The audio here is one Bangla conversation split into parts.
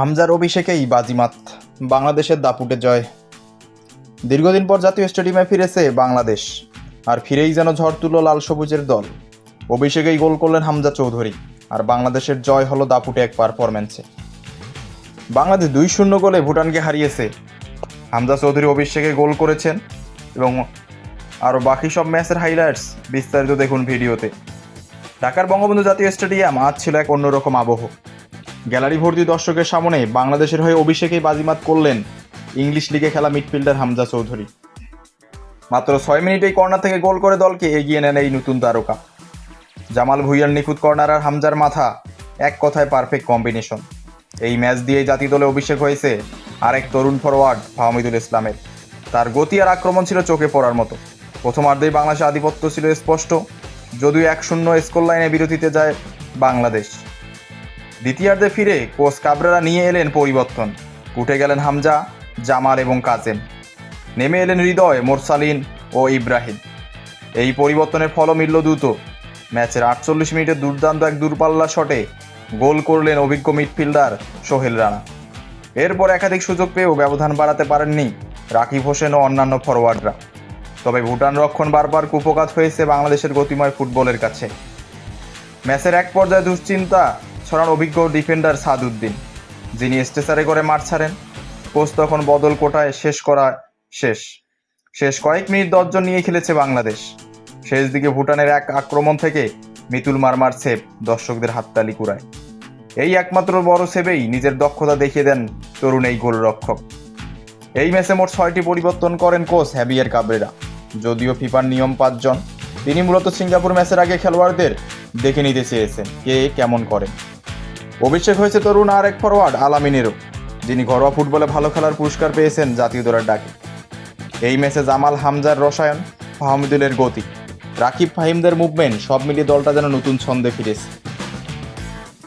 হামজার অভিষেকেই বাজিমাত। বাংলাদেশের দাপুটে জয়। দীর্ঘদিন পর জাতীয় স্টেডিয়ামে ফিরেছে বাংলাদেশ, আর ফিরেই যেন ঝড় তুলো লাল সবুজের দল। অভিষেকেই গোল করলেন হামজা চৌধুরী, আর বাংলাদেশের জয় হলো দাপুটে এক পারফরম্যান্সে। বাংলাদেশ দুই শূন্য গোলে ভুটানকে হারিয়েছে। হামজা চৌধুরী অভিষেকে গোল করেছেন এবং আরও বাকি সব ম্যাচের হাইলাইটস বিস্তারিত দেখুন ভিডিওতে। ঢাকার বঙ্গবন্ধু জাতীয় স্টেডিয়াম আজ ছিল এক অন্যরকম আবহ। গ্যালারি ভর্তি দর্শকের সামনে বাংলাদেশের হয়ে অভিষেকেই বাজিমাত করলেন ইংলিশ লিগে খেলা মিডফিল্ডার হামজা চৌধুরী। মাত্র ছয় মিনিটেই কর্নার থেকে গোল করে দলকে এগিয়ে নেন এই নতুন তারকা। জামাল ভুইয়ার নিখুঁত কর্নার আর হামজার মাথা এক কথায় পারফেক্ট কম্বিনেশন এই ম্যাচ দিয়ে জাতীয় দলে অভিষেক হয়েছে আরেক তরুণ ফরওয়ার্ড ফাহমিদুল ইসলামের। তার গতি আর আক্রমণ ছিল চোখে পড়ার মতো। প্রথমার্ধেই বাংলাদেশের আধিপত্য ছিল স্পষ্ট, যদিও এক শূন্য স্কোর লাইনে বিরতিতে যায় বাংলাদেশ। দ্বিতীয়ার্ধে ফিরে কোচ কাবরারা নিয়ে এলেন পরিবর্তন। উঠে গেলেন হামজা, জামাল এবং কাজেম। নেমে এলেন হৃদয়, মোরসালিন ও ইব্রাহিম। এই পরিবর্তনের ফলও মিলল দ্রুত। ম্যাচের আটচল্লিশ মিনিটে দুর্দান্ত এক দূরপাল্লা শটে গোল করলেন অভিজ্ঞ মিডফিল্ডার সোহেল রানা। এরপর একাধিক সুযোগ পেয়েও ব্যবধান বাড়াতে পারেননি রাকিব হোসেন ও অন্যান্য ফরওয়ার্ডরা তবে ভুটান রক্ষণ বারবার কুপকাত হয়েছে বাংলাদেশের গতিময় ফুটবলের কাছে। ম্যাচের এক পর্যায়ে দুশ্চিন্তা ছড়ান অভিজ্ঞ ডিফেন্ডার সাদউদ্দিন যিনি স্টেসারে করে মাঠ ছাড়েন। কোচ তখন বদল কোটায় শেষ করা শেষ। শেষ কয়েক মিনিট দশজন নিয়ে খেলেছে বাংলাদেশ। শেষ দিকে ভুটানের এক আক্রমণ থেকে মিতুল মারমার সেভ দর্শকদের হাততালি কুড়ায়। এই একমাত্র বড় সেভেই নিজের দক্ষতা দেখিয়ে দেন তরুণ এই গোলরক্ষক। এই ম্যাচে মোট ছয়টি পরিবর্তন করেন কোচ হ্যাবিয়ার কাবরেরা। যদিও ফিফার নিয়ম পাঁচজন, তিনি মূলত সিঙ্গাপুর ম্যাচের আগে খেলোয়াড়দের দেখে নিতে চেয়েছেন, কে কেমন করেন অভিষেক হয়েছে তরুণ আর এক ফরওয়ার্ড আলামিনেরও যিনি ঘরোয়া ফুটবলে ভালো খেলার পুরস্কার পেয়েছেন জাতীয় দলের ডাকে। এই ম্যাচে জামাল হামজার রসায়ন, ফাহমিদুলের গতি। রাকিব ফাহিমদের মুভমেন্ট, সব মিলিয়ে দলটা যেন নতুন ছন্দে ফিরেছে।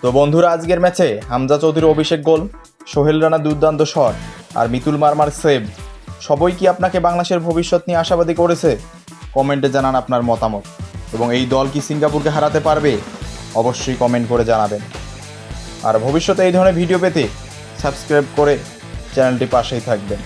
তো বন্ধুরা, আজকের ম্যাচে হামজা চৌধুরী অভিষেক গোল, সোহেল রানা দুর্দান্ত শট আর মিতুল মারমার সেভ। সবই কি আপনাকে বাংলাদেশের ভবিষ্যৎ নিয়ে আশাবাদী করেছে? কমেন্টে জানান আপনার মতামত। এবং এই দল কি সিঙ্গাপুরকে হারাতে পারবে? অবশ্যই কমেন্ট করে জানাবেন। আর ভবিষ্যতে এই ধরনের ভিডিও পেতে সাবস্ক্রাইব করে চ্যানেলটি পাশেই থাকবেন।